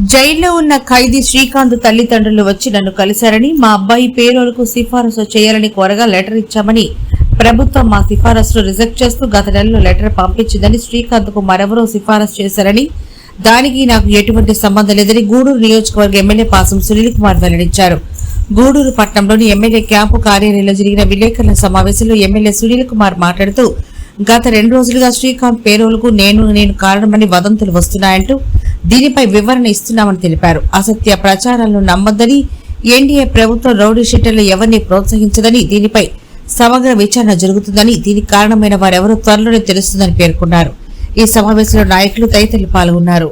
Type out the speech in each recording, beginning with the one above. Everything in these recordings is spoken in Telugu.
జైల్లో ఉన్న ఖైదీ శ్రీకాంత్ తల్లిదండ్రులు వచ్చి నన్ను కలిశారని మా అబ్బాయి పేరోలకు సిఫారసు చేయాలని కోరగా లెటర్ ఇచ్చామని ప్రభుత్వం మా సిఫారసును రిజెక్ట్ చేస్తూ గత నెలలో లెటర్ పంపించిందని శ్రీకాంత్కు మరెవరో సిఫారసు చేశారని దానికి నాకు ఎటువంటి సంబంధం లేదని గూడూరు నియోజకవర్గ ఎమ్మెల్యే పాసం సునీల్ కుమార్ వెల్లడించారు. గూడూరు పట్టణంలోని ఎమ్మెల్యే క్యాంపు కార్యాలయంలో జరిగిన విలేకరుల సమావేశంలో ఎమ్మెల్యే సునీల్ కుమార్ మాట్లాడుతూ గత రెండు రోజులుగా శ్రీకాంత్ పేరోలకు నేను నేను కారణమని వదంతులు వస్తున్నాయంటూ దీనిపై వివరణ ఇస్తున్నామని తెలిపారు. అసత్య ప్రచారాలను నమ్మొద్దని ఎన్డీఏ ప్రభుత్వం రౌడీ షీటర్లు ఎవరిని ప్రోత్సహించదని దీనిపై సమగ్ర విచారణ జరుగుతుందని దీనికి కారణమైన వారెవరో త్వరలోనే తెలుస్తుందని పేర్కొన్నారు. ఈ సమావేశంలో నాయకులు తదితరులు పాల్గొన్నారు.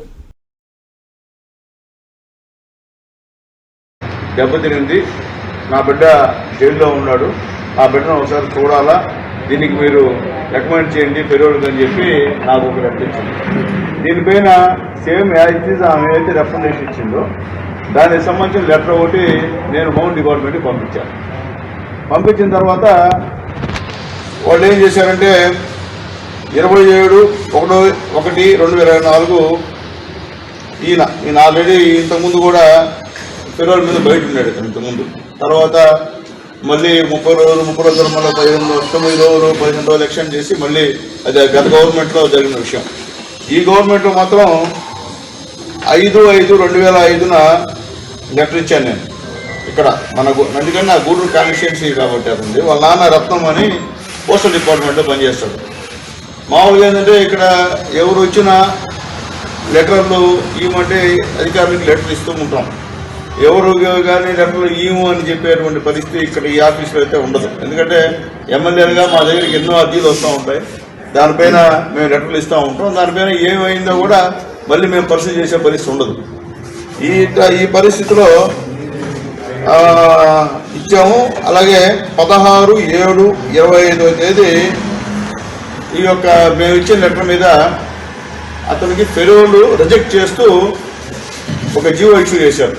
దెబ్బతినింది. నా బిడ్డ జైల్లో ఉన్నాడు. ఆ బిడ్డను ఒకసారి చూడాలా? దీనికి మీరు రికమెండ్ చేయండి పెరోడ్కి అని చెప్పి నాకు ఒక లెటర్ దీనిపైన సేమ్ యాజ్ ఆమె అయితే రెఫరెన్స్ ఇచ్చిందో దానికి సంబంధించిన లెటర్ ఒకటి నేను హోమ్ డిపార్ట్మెంట్కి పంపించాను. పంపించిన తర్వాత వాళ్ళు ఏం చేశారంటే ఇరవై ఏడు ఒకటో ఒకటి రెండు వేల ఇరవై నాలుగు ఈయన ఈయన ఆల్రెడీ ఇంతకుముందు కూడా పిల్లల మీద బయట ఉన్నాడు. ఇంతకుముందు తర్వాత మళ్ళీ ముప్పై రోజులు ముప్పై రోజులు మళ్ళీ పదిహేను తొమ్మిది రోజులు పదిహేను రోజులు ఎలక్షన్ చేసి మళ్ళీ అది గత గవర్నమెంట్లో జరిగిన విషయం. ఈ గవర్నమెంట్లో మాత్రం ఐదు ఐదు రెండు వేల ఐదున లెటర్ ఇచ్చాను నేను. ఇక్కడ మన ఎందుకంటే నా గూడూరు కాన్స్టిట్యున్సీ కాబట్టి అతనిది వాళ్ళ నాన్న రత్నం అని పోస్టల్ డిపార్ట్మెంట్లో పనిచేస్తాడు. మామూలుగా ఏంటంటే ఇక్కడ ఎవరు వచ్చినా లెటర్లు ఇవ్వమంటే అధికారులకు లెటర్ ఇస్తూ ఉంటాం. ఎవరు కానీ లెటర్లు ఈము అని చెప్పేటువంటి పరిస్థితి ఇక్కడ ఈ ఆఫీస్లో అయితే ఉండదు. ఎందుకంటే ఎమ్మెల్యేలుగా మా దగ్గరికి ఎన్నో అర్జీలు వస్తూ ఉంటాయి. దానిపైన మేము లెటర్లు ఇస్తూ ఉంటాం. దానిపైన ఏమైందో కూడా మళ్ళీ మేము పరిస్థితి చేసే పరిస్థితి ఉండదు. ఈ ఈ పరిస్థితిలో ఇచ్చాము. అలాగే పదహారు ఏడు ఇరవై ఐదవ తేదీ ఈ యొక్క మేము ఇచ్చిన లెటర్ మీద అతనికి ఫెరోలు రిజెక్ట్ చేస్తూ ఒక జీవో ఇష్యూ చేశారు.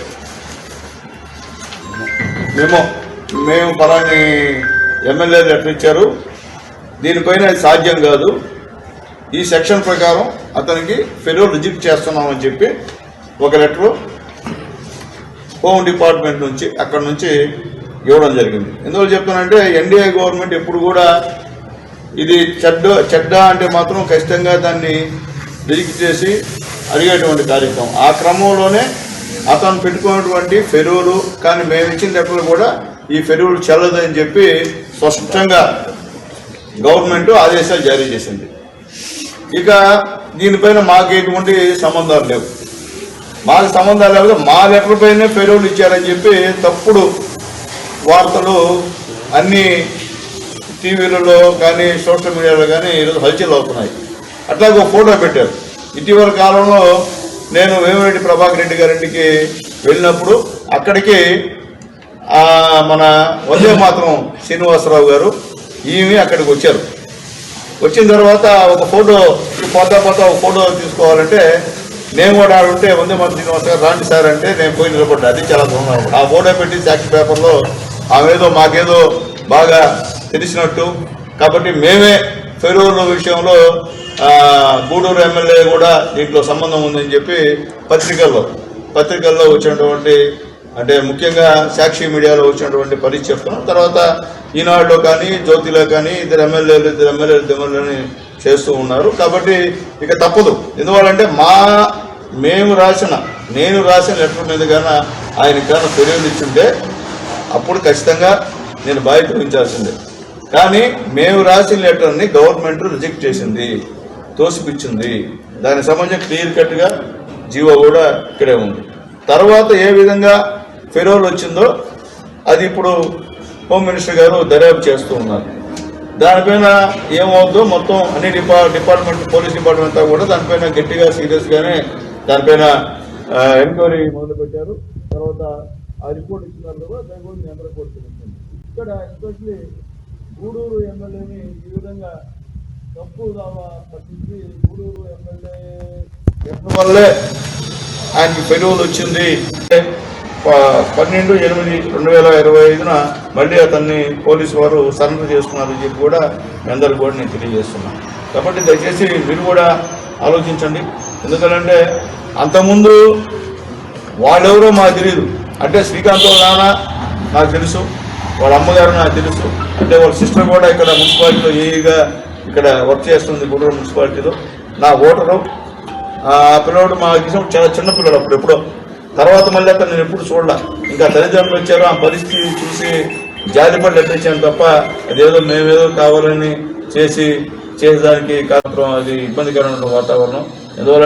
మేము మేము పలాని ఎమ్మెల్యే లెటర్ ఇచ్చారు దీనిపైన అది సాధ్యం కాదు. ఈ సెక్షన్ ప్రకారం అతనికి ఫెలో రిజెక్ట్ చేస్తున్నామని చెప్పి ఒక లెటరు హోమ్ డిపార్ట్మెంట్ నుంచి అక్కడ నుంచి ఇవ్వడం జరిగింది. ఎందువల్ల చెప్తానంటే ఎన్డీఏ గవర్నమెంట్ ఎప్పుడు కూడా ఇది చెడ్డ చెడ్డ అంటే మాత్రం ఖచ్చితంగా దాన్ని రిజెక్ట్ చేసి అడిగేటువంటి కార్యక్రమం. ఆ క్రమంలోనే అతను పెట్టుకున్నటువంటి ఫెరువులు కానీ మేము ఇచ్చిన లెక్కలు కూడా ఈ ఫెరువులు చెల్లదని చెప్పి స్పష్టంగా గవర్నమెంట్ ఆదేశాలు జారీ చేసింది. ఇక దీనిపైన మాకు ఎటువంటి సంబంధాలు లేవు. మాకు సంబంధాలు లేకపోతే మా లెటర్ ఫెరువులు ఇచ్చారని చెప్పి తప్పుడు వార్తలు అన్ని టీవీలలో కానీ సోషల్ మీడియాలో కానీ ఈరోజు హల్చల్ అవుతున్నాయి. అట్లాగే ఒక ఫోటో పెట్టారు. ఇటీవల కాలంలో నేను వేమిరెడ్డి ప్రభాకర్ రెడ్డి గారింటికి వెళ్ళినప్పుడు అక్కడికి మన వందే మాత్రం శ్రీనివాసరావు గారు ఈమె అక్కడికి వచ్చారు. వచ్చిన తర్వాత ఒక ఫోటో పోతా పోతా ఒక ఫోటో తీసుకోవాలంటే నేను కూడా ఆడ ఉంటే వందే మాత్రం శ్రీనివాస గారు రాండి సార్ అంటే నేను పోయి నిలబడ్డా. అది చాలా దూరం ఆ ఫోటో పెట్టి సాక్షి పేపర్లో ఆమెదో మాకేదో బాగా తెలిసినట్టు. కాబట్టి మేమే ఫెరూరు విషయంలో గూడూరు ఎమ్మెల్యే కూడా దీంట్లో సంబంధం ఉందని చెప్పి పత్రికల్లో పత్రికల్లో వచ్చినటువంటి అంటే ముఖ్యంగా సాక్షి మీడియాలో వచ్చినటువంటి పరిస్థితి చెప్తున్నాం తర్వాత ఈనాడులో కానీ జ్యోతిలో కానీ ఇద్దరు ఎమ్మెల్యేలు ఇద్దరు ఎమ్మెల్యేలు ఇద్దరు చేస్తూ ఉన్నారు. కాబట్టి ఇక తప్పదు. ఎందువల్లంటే మా మేము రాసిన నేను రాసిన లెటర్ మీద కానీ ఆయన కానీ ఫిర్యాదు ఇచ్చుంటే అప్పుడు ఖచ్చితంగా నేను బాధ్యత ఉంచాల్సిందే కానీ మేము రాసిన లెటర్ని గవర్నమెంట్ రిజెక్ట్ చేసింది. తోసిపుచ్చింది. దానికి సంబంధించి క్లియర్ కట్గా జీవో కూడా ఇక్కడే ఉంది. తర్వాత ఏ విధంగా ఫెరోల్ వచ్చిందో అది ఇప్పుడు హోమ్ మినిస్టర్ గారు దర్యాప్తు చేస్తూ ఉన్నారు. దానిపైన ఏమవుతుందో మొత్తం అన్ని డిపా డిపార్ట్మెంట్ పోలీస్ డిపార్ట్మెంట్ అంతా కూడా దానిపైన గట్టిగా సీరియస్గానే దానిపైన ఎంక్వైరీ మొదలుపెట్టారు. తర్వాత ఆ రిపోర్ట్ ఇచ్చిన తర్వాత దాని గురించి అందరూ ఇక్కడ ఎస్పెషలీ గూడూరు ఎమ్మెల్యేని ఈ విధంగా వల్లే ఆయనకి పెరుగులు వచ్చింది. పన్నెండు ఎనిమిది రెండు వేల ఇరవై ఐదున మళ్ళీ అతన్ని పోలీసు వారు సరెండర్ చేసుకున్నారని చెప్పి కూడా మీ అందరికి కూడా నేను తెలియజేస్తున్నాను కాబట్టి దయచేసి మీరు కూడా ఆలోచించండి. ఎందుకంటే అంతకుముందు వాళ్ళెవరో మాకు తెలియదు అంటే శ్రీకాంత్ నాన్న నాకు తెలుసు. వాళ్ళ అమ్మగారు నాకు తెలుసు. అంటే వాళ్ళ సిస్టర్ కూడా ఇక్కడ మున్సిపాలిటీలో ఏఈగా ఇక్కడ వర్క్ చేస్తుంది గుంటూరు మున్సిపాలిటీలో. నా ఓటరు. ఆ పిల్లవాడు మా విషయం చాలా చిన్న పిల్లడు అప్పుడు ఎప్పుడో. తర్వాత మళ్ళీ అతను నేను ఎప్పుడు చూడలే. ఇంకా తల్లిదండ్రులు వచ్చారు ఆ పరిస్థితి చూసి జాలిపడి లెటర్ తప్ప అదేదో మేమేదో కావాలని చేసి చేసేదానికి కార్యక్రమం అది ఇబ్బందికరమైన వాతావరణం. ఎందువల్ల